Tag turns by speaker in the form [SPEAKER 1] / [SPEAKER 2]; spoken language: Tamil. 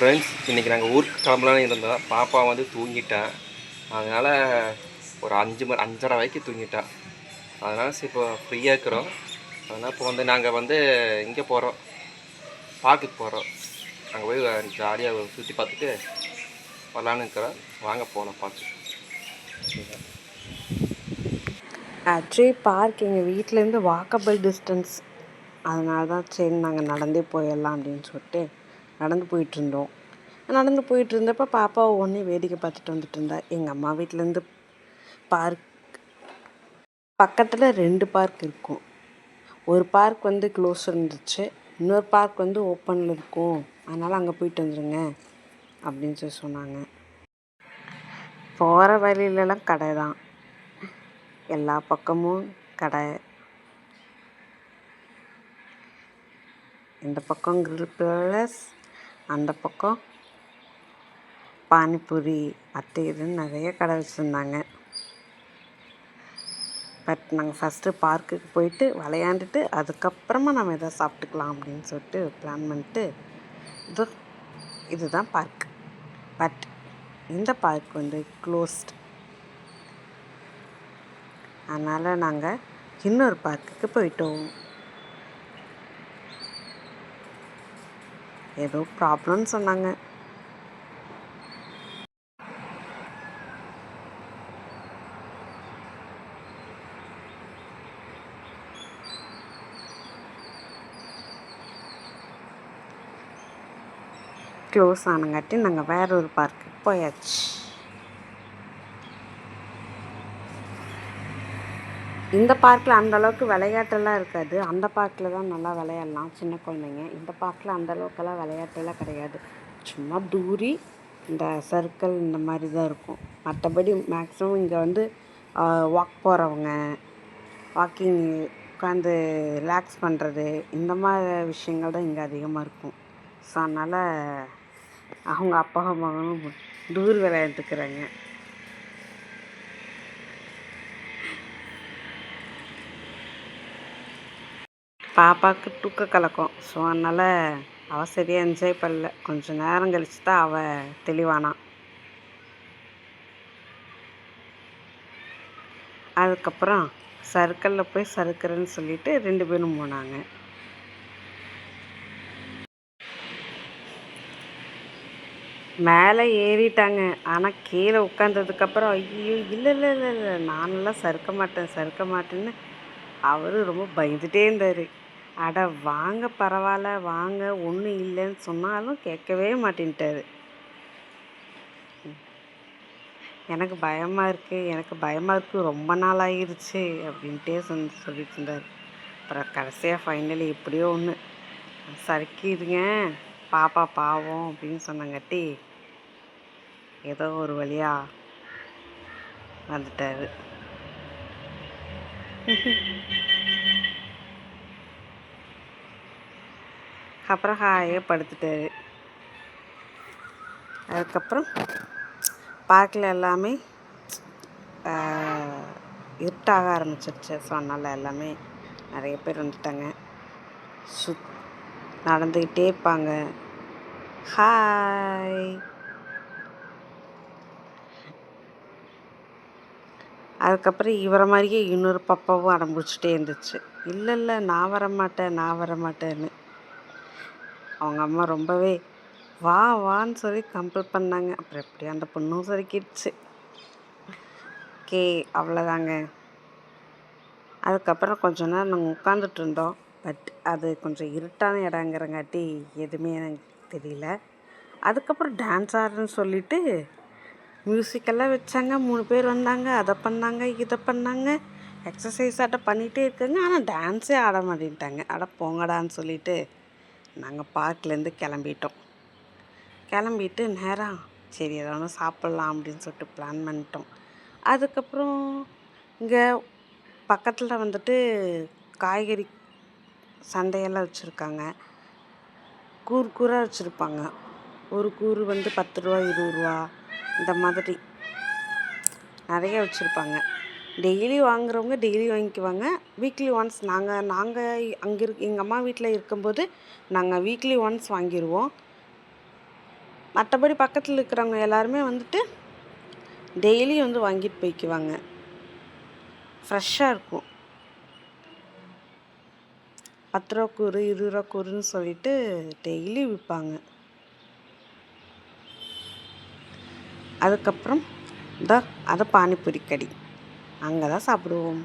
[SPEAKER 1] ஃப்ரெண்ட்ஸ் இன்றைக்கி நாங்கள் ஊருக்கு கிளம்பலான்னு இருந்தோம். பாப்பா வந்து தூங்கிட்டேன் அதனால் ஒரு அஞ்சு மணி அஞ்சரை வரைக்கும் தூங்கிட்டேன் அதனால் சரி இப்போ ஃப்ரீயாக இருக்கிறோம். அதனால் இப்போ வந்து நாங்கள் வந்து இங்கே போகிறோம் பார்க்குக்கு போகிறோம் அங்கே போய் ஜாலியாக சுற்றி பார்த்துட்டு வரலான்னு இருக்கிறோம். வாங்க போகலாம் பார்த்து
[SPEAKER 2] ஆக்சுவலி பார்க் எங்கள் வீட்டிலேருந்து வாக்கபிள் டிஸ்டன்ஸ் அதனால தான் சரி நாங்கள் நடந்தே போயிடலாம் அப்படின்னு சொல்லிட்டு நடந்து போயிட்டுருந்தோம். நடந்து போயிட்டுருந்தப்ப பாப்பாவை ஒன்றே வேடிக்கை பார்த்துட்டு வந்துட்டு இருந்தா. எங்கள் அம்மா வீட்டிலேருந்து பார்க் பக்கத்தில் ரெண்டு பார்க் இருக்கும். ஒரு பார்க் வந்து க்ளோஸ் இருந்துச்சு. இன்னொரு பார்க் வந்து ஓப்பனில் இருக்கும். அதனால் அங்கே போயிட்டு வந்துடுங்க அப்படின்னு சொல்லி சொன்னாங்க. போகிற வழியிலலாம் கடை தான். எல்லா பக்கமும் கடை. இந்த பக்கம் கிரில் ப்ளஸ் அந்த பக்கம் பானிபூரி அது இதுன்னு நிறைய கடை வச்சுருந்தாங்க. பட் நாங்கள் ஃபஸ்ட்டு பார்க்குக்கு போயிட்டு விளையாண்டுட்டு அதுக்கப்புறமா நம்ம எதாவது சாப்பிட்டுக்கலாம் அப்படின்னு சொல்லிட்டு பிளான் பண்ணிட்டு இது இதுதான் பார்க் பட் இந்த பார்க் வந்து க்ளோஸ்ட் அதனால் நாங்கள் இன்னொரு பார்க்குக்கு போயிட்டோம். ஏதோ ப்ராப்ளம்னு சொன்னாங்க. க்ளோஸ் ஆனங்காட்டி நாங்கள் வேற ஒரு பார்க்குக்கு போயாச்சு. இந்த பார்க்கில் அந்த அளவுக்கு விளையாட்டெல்லாம் இருக்காது. அந்த பார்க்கில் தான் நல்லா விளையாடலாம் சின்ன குழந்தைங்க. இந்த பார்க்கில் அந்தளவுக்கெல்லாம் விளையாட்டெல்லாம் கிடையாது. சும்மா தூரி இந்த சர்க்கிள் இந்த மாதிரி தான் இருக்கும். மற்றபடி மேக்ஸிமம் இங்கே வந்து வாக் போகிறவங்க வாக்கிங் உட்காந்து ரிலாக்ஸ் பண்ணுறது இந்த மாதிரி விஷயங்கள் தான் இங்கே அதிகமாக இருக்கும். ஸோ அதனால் அவங்க அப்பா மகனும் தூர் விளையாண்டுக்கிறாங்க. பாப்பாவுக்கு தூக்க கலக்கம். ஸோ அதனால் அவள் சரியாக என்ஜாய் பண்ணல. கொஞ்சம் நேரம் கழிச்சு தான் அவள் தெளிவானான் அதுக்கப்புறம் சர்க்கிளில் போய் சறுக்கிறேன்னு சொல்லிட்டு ரெண்டு பேரும் போனாங்க. மேலே ஏறிட்டாங்க. ஆனால் கீழே உட்காந்ததுக்கப்புறம் ஐயோ இல்லை இல்லை இல்லை இல்லை நானெல்லாம் சறுக்க மாட்டேன் சறுக்க மாட்டேன்னு அவர் ரொம்ப பயந்துட்டே இருந்தார். அட வாங்க பரவாயில்ல வாங்க ஒன்றும் இல்லைன்னு சொன்னாலும் கேட்கவே மாட்டேன்ட்டாரு. எனக்கு பயமாக இருக்குது எனக்கு பயமாக இருக்குது ரொம்ப நாள் ஆகிருச்சு அப்படின்ட்டே சொல் சொல்லிட்டு இருந்தார். அப்புறம் கடைசியாக ஃபைனலி எப்படியோ ஒன்று சறுக்கிடுங்க பாப்பா பாவம் அப்படின்னு சொன்னங்காட்டி ஏதோ ஒரு வழியாக வந்துட்டார். அப்புறம் ஹாயாக படுத்துட்டார். அதுக்கப்புறம் பார்க்கில் எல்லாமே இருட்டாக ஆரம்பிச்சிருச்சு. ஸோ அதனால் எல்லாமே நிறைய பேர் வந்துட்டாங்க. சுத் நடந்துக்கிட்டே இருப்பாங்க. ஹாய் அதுக்கப்புறம் இவரை மாதிரியே இன்னொரு பாப்பாவும் அடம்பிடிச்சிட்டே இருந்துச்சு. இல்லை இல்லை நான் வர மாட்டேன் நான் வர மாட்டேன்னு அவங்க அம்மா ரொம்பவே வா வான்னு சொல்லி கம்பல் பண்ணாங்க. அப்புறம் எப்படியும் அந்த பொண்ணும் சரிக்கிடுச்சு ஓகே அவ்வளோதாங்க அதுக்கப்புறம் கொஞ்ச நேரம் நாங்கள் உட்காந்துட்டு இருந்தோம். பட் அது கொஞ்சம் இருட்டான இடங்கிறங்காட்டி எதுவுமே எனக்கு தெரியல. அதுக்கப்புறம் டான்ஸ் ஆடுறேன்னு சொல்லிட்டு மியூசிக்கெல்லாம் வச்சாங்க. மூணு பேர் வந்தாங்க. அதை பண்ணாங்க இதை பண்ணாங்க. எக்ஸசைஸ் ஆட்டம் பண்ணிகிட்டே இருக்காங்க. ஆனால் டான்ஸே ஆட மாட்டேன்ட்டாங்க. அட போங்கடான்னு சொல்லிட்டு நாங்கள் பார்க்லேருந்து கிளம்பிட்டோம். கிளம்பிட்டு நேராக சரி ஏதாவது சாப்பிட்லாம் அப்படின்னு சொல்லிட்டு பிளான் பண்ணிட்டோம். அதுக்கப்புறம் இங்கே பக்கத்தில் வந்துட்டு காய்கறி சந்தையெல்லாம் வச்சுருக்காங்க. கூறு கூறாக வச்சுருப்பாங்க. ஒரு கூறு வந்து பத்து ரூபா இருபது ரூபா இந்த மாதிரி நிறைய வச்சுருப்பாங்க. டெய்லி வாங்குறவங்க டெய்லி வாங்கிக்குவாங்க. வீக்லி ஒன்ஸ் நாங்கள் நாங்கள் அங்கே இருக் எங்கள் அம்மா வீட்டில் இருக்கும்போது நாங்கள் வீக்லி ஒன்ஸ் வாங்கிடுவோம் மற்றபடி பக்கத்தில் இருக்கிறவங்க எல்லாருமே வந்துட்டு டெய்லி வந்து வாங்கிட்டு போய்க்குவாங்க. ஃப்ரெஷ்ஷாக இருக்கும். பத்து ரூபா கூறு இருபது ரூபா கூறுன்னு சொல்லிட்டு டெய்லி விற்பாங்க அதுக்கப்புறம் இந்த அது பானிபூரி கடி. அங்கே தான் சாப்பிடுவோம்.